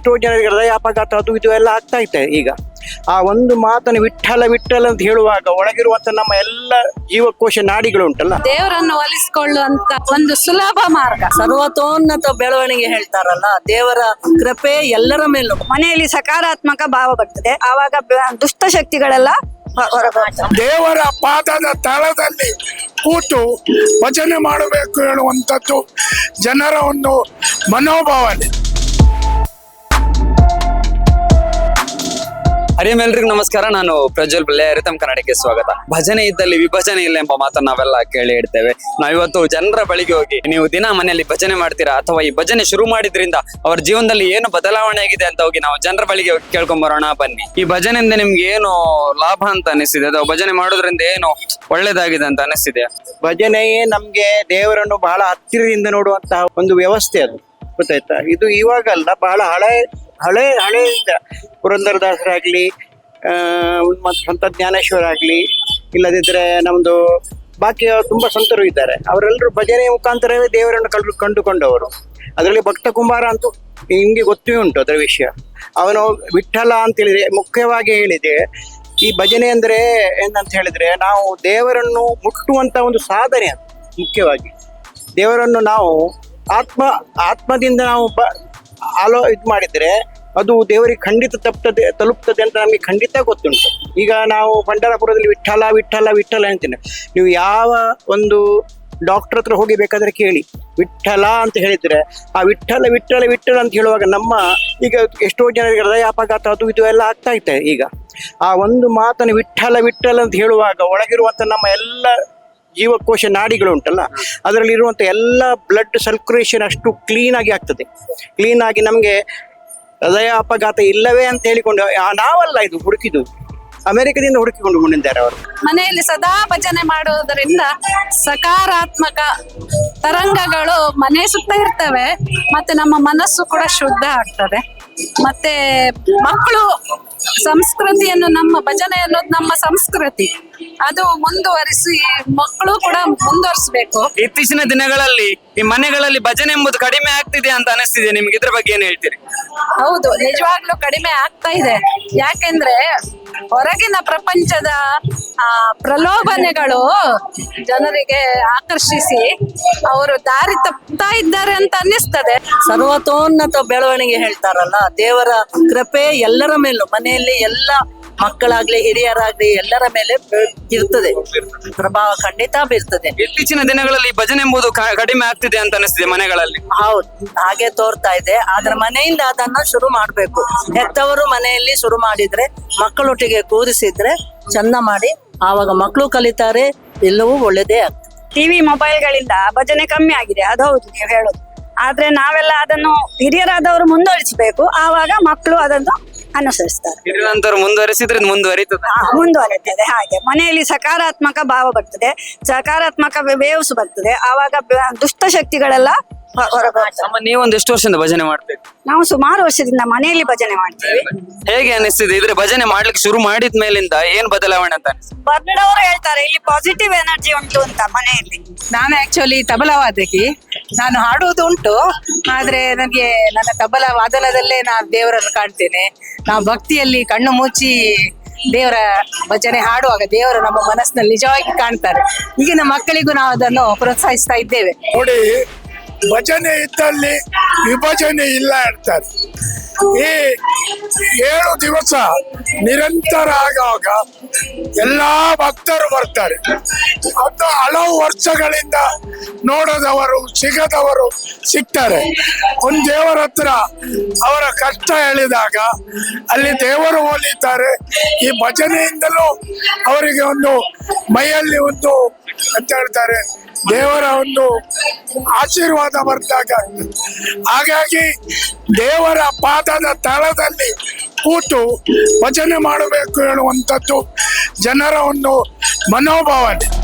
ಎಷ್ಟೋ ಜನರಿಗೆ ಹೃದಯ ಅಪಘಾತ ಅದು ಇದು ಎಲ್ಲ ಆಗ್ತಾ ಇದೆ ಈಗ. ಆ ಒಂದು ಮಾತನ್ನು ವಿಠಲ ವಿಠಲ ಅಂತ ಹೇಳುವಾಗ ಒಳಗಿರುವಂತ ನಮ್ಮ ಎಲ್ಲ ಜೀವಕೋಶ ನಾಡಿಗಳು ಉಂಟಲ್ಲ ದೇವರನ್ನು ಒಲಿಸಿಕೊಳ್ಳುವಂತ ಒಂದು ಸುಲಭ ಮಾರ್ಗ. ಸರ್ವತೋನ್ನತ ಬೆಳವಣಿಗೆ ಹೇಳ್ತಾರಲ್ಲ ದೇವರ ಕೃಪೆ ಎಲ್ಲರ ಮೇಲೂ. ಮನೆಯಲ್ಲಿ ಸಕಾರಾತ್ಮಕ ಭಾವ ಬರ್ತದೆ. ಆವಾಗ ದುಷ್ಟ ಶಕ್ತಿಗಳೆಲ್ಲ ದೇವರ ಪಾದದ ತಳದಲ್ಲಿ ಕೂತು ಭಜನೆ ಮಾಡಬೇಕು ಹೇಳುವಂಥದ್ದು ಜನರ ಒಂದು ಮನೋಭಾವನೆ. ಹರಿಯಂ ನಮಸ್ಕಾರ. ನಾನು ಪ್ರಜ್ವಲ್ ಬಲ್ಲೆ ರಿತಮ್ ಕನ್ನಡಕ್ಕೆ ಸ್ವಾಗತ. ಭಜನೆ ಇದ್ದಲ್ಲಿ ವಿಭಜನೆ ಇಲ್ಲ ಎಂಬ ಮಾತನ್ನ ನಾವೆಲ್ಲ ಕೇಳಿ ಇಡ್ತೇವೆ. ನಾವಿವತ್ತು ಜನರ ಬಳಿಗೆ ಹೋಗಿ ನೀವು ದಿನ ಮನೆಯಲ್ಲಿ ಭಜನೆ ಮಾಡ್ತೀರಾ ಅಥವಾ ಈ ಭಜನೆ ಶುರು ಮಾಡಿದ್ರಿಂದ ಅವ್ರ ಜೀವನದಲ್ಲಿ ಏನು ಬದಲಾವಣೆ ಆಗಿದೆ ಅಂತ ಹೋಗಿ ನಾವು ಜನರ ಬಳಿಗೆ ಕೇಳ್ಕೊಂಡ್ ಬರೋಣ, ಬನ್ನಿ. ಈ ಭಜನೆಯಿಂದ ನಿಮ್ಗೆ ಏನು ಲಾಭ ಅಂತ ಅನಿಸ್ತಿದೆ? ಅಥವಾ ಭಜನೆ ಮಾಡೋದ್ರಿಂದ ಏನು ಒಳ್ಳೇದಾಗಿದೆ ಅಂತ ಅನಿಸ್ತಿದೆ? ಭಜನೆಯೇ ನಮ್ಗೆ ದೇವರನ್ನು ಬಹಳ ಹತ್ತಿರದಿಂದ ನೋಡುವಂತಹ ಒಂದು ವ್ಯವಸ್ಥೆ ಅದು. ಗೊತ್ತಾಯ್ತಾ? ಇದು ಇವಾಗಲ್ಲ, ಬಹಳ ಹಳೆ ಹಳೆ ಹಳೆಯಿಂದ ಪುರಂದರದಾಸರಾಗ್ಲಿ ಮತ್ತು ಸಂತ ಜ್ಞಾನೇಶ್ವರ ಆಗಲಿ ಇಲ್ಲದಿದ್ದರೆ ನಮ್ದು ಬಾಕಿ ತುಂಬಾ ಸಂತರು ಇದ್ದಾರೆ. ಅವರೆಲ್ಲರೂ ಭಜನೆ ಮುಖಾಂತರವೇ ದೇವರನ್ನು ಕಂಡು, ಕಂಡುಕೊಂಡವರು. ಅದರಲ್ಲಿ ಭಕ್ತ ಕುಮಾರ ಅಂತೂ ನಿಮಗೆ ಗೊತ್ತೇ ಉಂಟು ಅದರ ವಿಷಯ. ಅವನು ವಿಠಲ ಅಂತ ಹೇಳಿದ್ರೆ ಮುಖ್ಯವಾಗಿ ಹೇಳಿದೆ, ಈ ಭಜನೆ ಅಂದ್ರೆ ಏನಂತ ಹೇಳಿದ್ರೆ, ನಾವು ದೇವರನ್ನು ಮುಟ್ಟುವಂತ ಒಂದು ಸಾಧನೆ ಮುಖ್ಯವಾಗಿ. ದೇವರನ್ನು ನಾವು ಆತ್ಮ, ಆತ್ಮದಿಂದ ನಾವು ಆಲೋ ಇದು ಮಾಡಿದ್ರೆ ಅದು ದೇವರಿಗೆ ಖಂಡಿತ ತಪ್ಪುತ್ತದೆ ತಲುಪ್ತದೆ ಅಂತ ನಮಗೆ ಖಂಡಿತ ಗೊತ್ತುಂಟು. ಈಗ ನಾವು ಪಂಡರಾಪುರದಲ್ಲಿ ವಿಠಲ ವಿಠಲ ವಿಠಲ ಅಂತೀನಿ. ನೀವು ಯಾವ ಒಂದು ಡಾಕ್ಟರ್ ಹತ್ರ ಹೋಗಿ ಬೇಕಾದ್ರೆ ಕೇಳಿ. ವಿಠಲ ಅಂತ ಹೇಳಿದ್ರೆ, ಆ ವಿಠಲ ವಿಠಲ ವಿಠಲ ಅಂತ ಹೇಳುವಾಗ ನಮ್ಮ ಈಗ ಎಷ್ಟೋ ಜನರಿಗೆ ಹೃದಯ ಅಪಘಾತ ಅದು ಇದು ಎಲ್ಲ ಆಗ್ತಾ ಇದೆ ಈಗ. ಆ ಒಂದು ಮಾತನ್ನು ವಿಠಲ ವಿಠಲ ಅಂತ ಹೇಳುವಾಗ ಒಳಗಿರುವಂತ ನಮ್ಮ ಎಲ್ಲ ಜೀವಕೋಶ ನಾಡಿಗಳು ಉಂಟಲ್ಲ ಅದರಲ್ಲಿ ಇರುವಂತ ಎಲ್ಲ ಬ್ಲಡ್ ಸರ್ಕ್ಯುಲೇಷನ್ ಅಷ್ಟು ಕ್ಲೀನ್ ಆಗಿ ಆಗ್ತದೆ. ಕ್ಲೀನ್ ಆಗಿ ನಮಗೆ ಹೃದಯ ಅಪಘಾತ ಇಲ್ಲವೇ ಅಂತ ಹೇಳಿಕೊಂಡು ನಾವಲ್ಲ ಇದು ಹುಡುಕಿದು ಅಮೆರಿಕದಿಂದ ಹುಡುಕಿಕೊಂಡು ಬಂದಿದ್ದಾರೆ ಅವರು. ಮನೆಯಲ್ಲಿ ಸದಾ ಭಜನೆ ಮಾಡುವುದರಿಂದ ಸಕಾರಾತ್ಮಕ ತರಂಗಗಳು ಮನೆ ಸುತ್ತ ಇರ್ತವೆ, ಮತ್ತೆ ನಮ್ಮ ಮನಸ್ಸು ಕೂಡ ಶುದ್ಧ ಆಗ್ತದೆ. ಮತ್ತೆ ಮಕ್ಕಳು ಸಂಸ್ಕೃತಿಯನ್ನು ನಮ್ಮ ಭಜನೆ ಅನ್ನೋದು ನಮ್ಮ ಸಂಸ್ಕೃತಿ. ಅದು ಮುಂದುವರಿಸಿ ಮಕ್ಕಳು ಕೂಡ ಮುಂದುವರಿಸಬೇಕು. ಇತ್ತೀಚಿನ ದಿನಗಳಲ್ಲಿ ಈ ಮನೆಗಳಲ್ಲಿ ಭಜನೆ ಎಂಬುದು ಕಡಿಮೆ ಆಗ್ತಿದೆ ಅಂತ ಅನಿಸ್ತಿದೆ. ನಿಮ್ಗೆ ಇದ್ರ ಬಗ್ಗೆ ಏನ್ ಹೇಳ್ತೀರಿ? ಹೌದು ನಿಜವಾಗ್ಲೂ ಕಡಿಮೆ ಆಗ್ತಾ ಇದೆ. ಯಾಕೆಂದ್ರೆ ಹೊರಗಿನ ಪ್ರಪಂಚದ ಪ್ರಲೋಭನೆಗಳು ಜನರಿಗೆ ಆಕರ್ಷಿಸಿ ಅವರು ದಾರಿ ತಪ್ತಾ ಇದ್ದಾರೆ ಅಂತ ಅನ್ನಿಸ್ತದೆ. ಸರ್ವತೋನ್ನತ ಬೆಳವಣಿಗೆ ಹೇಳ್ತಾರಲ್ಲ, ದೇವರ ಕೃಪೆ ಎಲ್ಲರ ಮೇಲೂ, ಮನೆಯಲ್ಲಿ ಎಲ್ಲ ಮಕ್ಕಳಾಗ್ಲಿ ಹಿರಿಯರಾಗ್ಲಿ ಎಲ್ಲರ ಮೇಲೆ ಇರ್ತದೆ. ಪ್ರಭಾವ ಖಂಡಿತ ಬೀರ್ತದೆ ಇತ್ತೀಚಿನ ದಿನಗಳಲ್ಲಿ ಭಜನೆ ಎಂಬುದು ಕ- ಕಡಿಮೆ ಆಗ್ತಿದೆ ಅಂತ ಅನಿಸ್ತಿದೆ ಮನೆಗಳಲ್ಲಿ. ಹೌದು ಹಾಗೆ ತೋರ್ತಾ ಇದೆ. ಆದ್ರೆ ಮನೆಯಿಂದ ಅದನ್ನ ಶುರು ಮಾಡ್ಬೇಕು. ಹೆತ್ತವರು ಮನೆಯಲ್ಲಿ ಶುರು ಮಾಡಿದ್ರೆ ಮಕ್ಕಳೊಟ್ಟಿಗೆ ಕೂರಿಸಿದ್ರೆ ಚಂದ ಮಾಡಿ ಆವಾಗ ಮಕ್ಕಳು ಕಲಿತಾರೆ ಎಲ್ಲವೂ ಒಳ್ಳೇದೇ ಆಗ್ತದೆ. ಟಿವಿ ಮೊಬೈಲ್ಗಳಿಂದ ಭಜನೆ ಕಮ್ಮಿ ಆಗಿದೆ ಅದು ಹೌದು ನೀವು ಹೇಳೋದು. ಆದ್ರೆ ನಾವೆಲ್ಲ ಅದನ್ನು ಹಿರಿಯರಾದವರು ಮುಂದುವರಿಸಬೇಕು ಆವಾಗ ಮಕ್ಕಳು ಅದನ್ನು ಅನುಸರಿಸ್ತಾರೆ. ಇರುವಂತವ್ರು ಮುಂದುವರಿಸಿದ್ರೆ ಇದು ಮುಂದುವರಿತದೆ. ಹಾಗೆ. ಮನೆಯಲ್ಲಿ ಸಕಾರಾತ್ಮಕ ಭಾವ ಬರ್ತದೆ ಸಕಾರಾತ್ಮಕ ವೇವ್ಸ್ ಬರ್ತದೆ ಆವಾಗ ಬ- ದುಷ್ಟ ಶಕ್ತಿಗಳೆಲ್ಲ ಹೊ- ಹೊರಬರ್ತವೆ ಅಮ್ಮ ನೀವೊಂದು ಎಷ್ಟು ವರ್ಷದಿಂದ ಭಜನೆ ಮಾಡ್ತೀವಿ ನಾವು ಸುಮಾರು ವರ್ಷದಿಂದ ಮನೆಯಲ್ಲಿ ಭಜನೆ ಮಾಡ್ತೀವಿ. ಹೇಗೆ ಅನಿಸ್ತಿದೆ? ಇದ್ರೆ ಭಜನೆ ಮಾಡ್ಲಿಕ್ಕೆ ಶುರು ಮಾಡಿದ ಮೇಲಿಂದ ಏನ್ ಬದಲಾವಣೆ ಅಂತ ಅನಿಸ್ತಿದೆ? ಹೇಳ್ತಾರೆ ಇಲ್ಲಿ ಪಾಸಿಟಿವ್ ಎನರ್ಜಿ ಉಂಟು ಅಂತ ಮನೆಯಲ್ಲಿ. ನಾನು ಆಕ್ಚುಲಿ ತಬಲಾ ವಾದಕಿ ನಾನು ಹಾಡುವುದು ಉಂಟು, ಆದ್ರೆ ನನಗೆ ನನ್ನ ತಬಲ ವಾದನದಲ್ಲೇ ನಾನು ದೇವರನ್ನು ಕಾಣ್ತೇನೆ. ನಾವು ಭಕ್ತಿಯಲ್ಲಿ ಕಣ್ಣು ಮುಚ್ಚಿ ದೇವರ ಭಜನೆ ಹಾಡುವಾಗ ದೇವರು ನಮ್ಮ ಮನಸ್ಸಿನಲ್ಲಿ ನಿಜವಾಗಿ ಕಾಣ್ತಾರೆ. ಈಗಿನ ಮಕ್ಕಳಿಗೂ ನಾವು ಅದನ್ನು ಪ್ರೋತ್ಸಾಹಿಸ್ತಾ ಇದ್ದೇವೆ. ನೋಡಿ, ಭಜನೆ ಇದ್ದಲ್ಲಿ ವಿಭಜನೆ ಇಲ್ಲ ಹೇಳ್ತಾರೆ ಈ ಏಳು ದಿವಸ ನಿರಂತರ ಆಗುವಾಗ ಎಲ್ಲಾ ಭಕ್ತರು ಬರ್ತಾರೆ. ಅದು ಹಲವು ವರ್ಷಗಳಿಂದ ನೋಡದವರು, ಸಿಗದವರು ಸಿಗ್ತಾರೆ. ಒಂದ್ ದೇವರ ಹತ್ರ ಅವರ ಕಷ್ಟ ಹೇಳಿದಾಗ ಅಲ್ಲಿ ದೇವರು ಒಲಿತಾರೆ ಈ ಭಜನೆಯಿಂದಲೂ ಅವರಿಗೆ ಒಂದು ಮೈಯಲ್ಲಿ ಒಂದು ಅಂತ ಹೇಳ್ತಾರೆ, ದೇವರ ಒಂದು ಆಶೀರ್ವಾದ ಬರ್ತಾಗ ಹಾಗಾಗಿ ದೇವರ ಪಾದದ ತಳದಲ್ಲಿ ಕೂತು ಭಜನೆ ಮಾಡಬೇಕು ಹೇಳುವಂಥದ್ದು ಜನರ ಒಂದು ಮನೋಭಾವನೆ.